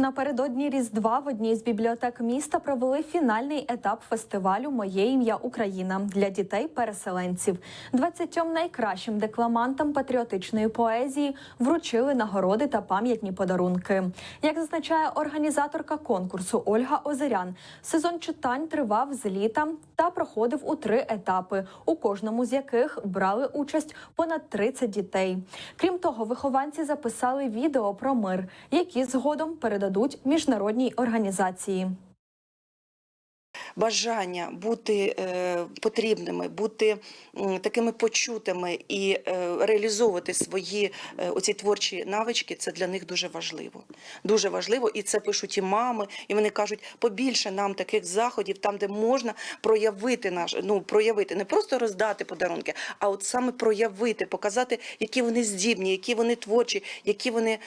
Напередодні Різдва в одній з бібліотек міста провели фінальний етап фестивалю Моє ім'я Україна для дітей-переселенців. 20 найкращим декламантам патріотичної поезії вручили нагороди та пам'ятні подарунки. Як зазначає організаторка конкурсу Ольга Озерян, сезон читань тривав з літа та проходив у три етапи, у кожному з яких брали участь понад 30 дітей. Крім того, вихованці записали відео про мир, які згодом передадуть міжнародній організації. Бажання бути е, потрібними, бути такими почутими і е, реалізовувати свої е, оці творчі навички, це для них дуже важливо. Дуже важливо, і це пишуть і мами, і вони кажуть, побільше нам таких заходів, там, де можна проявити наш, ну проявити, не просто роздати подарунки, а от саме проявити, показати, які вони здібні, які вони творчі, які вони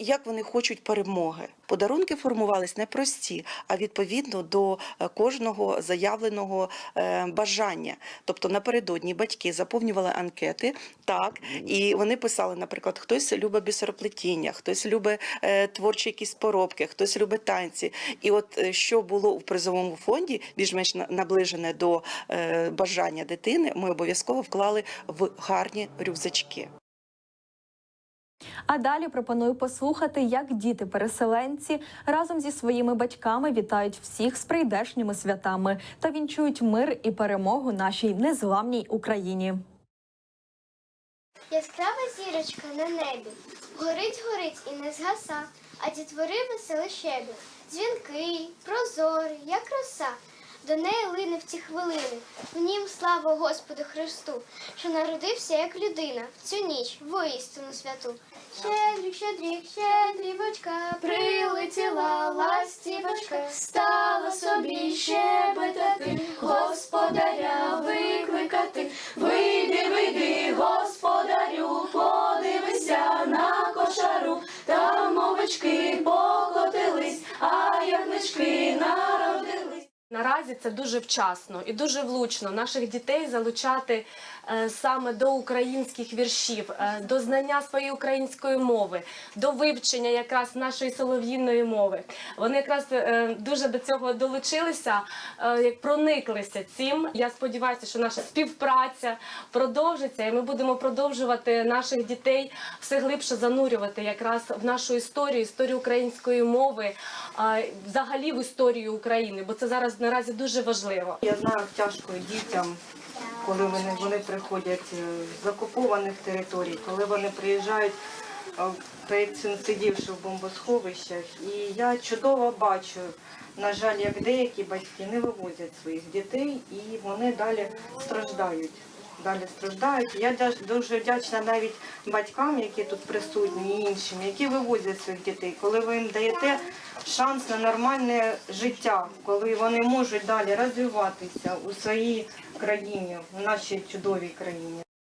як вони хочуть перемоги. Подарунки формувались не прості, а відповідно до кожного заявленого е, бажання. Тобто напередодні батьки заповнювали анкети, так і вони писали, наприклад, хтось любить бісероплетіння, хтось любить е, творчі якісь поробки, хтось любить танці. І от е, що було в призовому фонді, більш-менш наближене до бажання дитини, ми обов'язково вклали в гарні рюкзачки. А далі пропоную послухати, як діти-переселенці разом зі своїми батьками вітають всіх з прийдешніми святами та вінчують мир і перемогу нашій незламній Україні. Яскрава зірочка на небі, горить, горить і не згаса, а дітвори веселий щебі, дзвінкий, прозорий, як роса. До неї лине в ці хвилини. В нім слава Господу Христу, що народився як людина в цю ніч воістину святу. Щедрик, щедрик, щедрівочка, прилетіла ластівочка, стала собі щебетати, господаря викликати. Вийди, вийди, господарю, подивися на кошару, там овечки покотились, а ягнички народились. Наразі це дуже вчасно і дуже влучно наших дітей залучати е, саме до українських віршів, е, до знання своєї української мови, до вивчення якраз нашої солов'їної мови. Вони якраз е, дуже до цього долучилися, як прониклися цим. Я сподіваюся, що наша співпраця продовжиться, і ми будемо продовжувати наших дітей все глибше занурювати якраз в нашу історію, історію української мови, взагалі в історію України, бо це зараз наразі дуже важливо. Я знаю, тяжко дітям, коли вони, вони приходять е, з окупованих територій, коли вони приїжджають е, перед цим сидівши в бомбосховищах. І я чудово бачу, на жаль, як деякі батьки не вивозять своїх дітей і вони далі страждають. Далі страждають. Я дуже вдячна навіть батькам, які тут присутні, іншим, які вивозять своїх дітей, коли ви їм даєте шанс на нормальне життя, коли вони можуть далі розвиватися у своїй країні, у нашій чудовій країні.